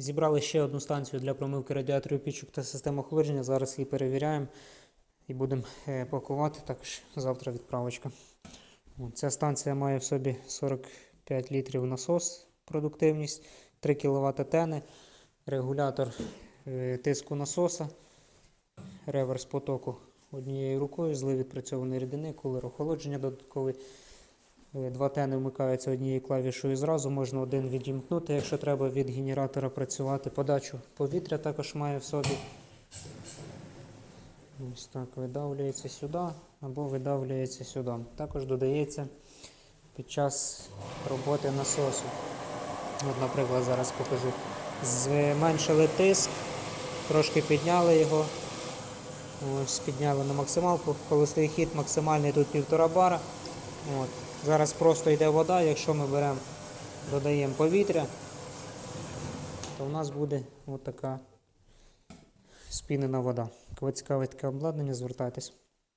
Зібрали ще одну станцію для промивки радіаторів пічок та систем охолодження. Зараз її перевіряємо і будемо е, пакувати. Також завтра відправочка. Ця станція має в собі 45 літрів насос, продуктивність, 3 кВт тени, регулятор е, тиску насоса, реверс потоку однією рукою, злив відпрацьованої рідини, кулер охолодження додатковий. Е, Два тени вмикаються однією клавішою зразу, можна один відімкнути, якщо треба від генератора працювати. Подачу повітря також має в собі. Ось так видавлюється сюди або видавлюється сюди. Також додається під час роботи насосу. От, наприклад, зараз покажу. Зменшили тиск, трошки підняли його. Ось підняли на максималку. Холостий хід максимальний тут 1,5 бара. От. Зараз просто йде вода, якщо ми беремо, додаємо повітря, то у нас буде отака така спінена вода. Цікавить таке обладнання, звертайтесь.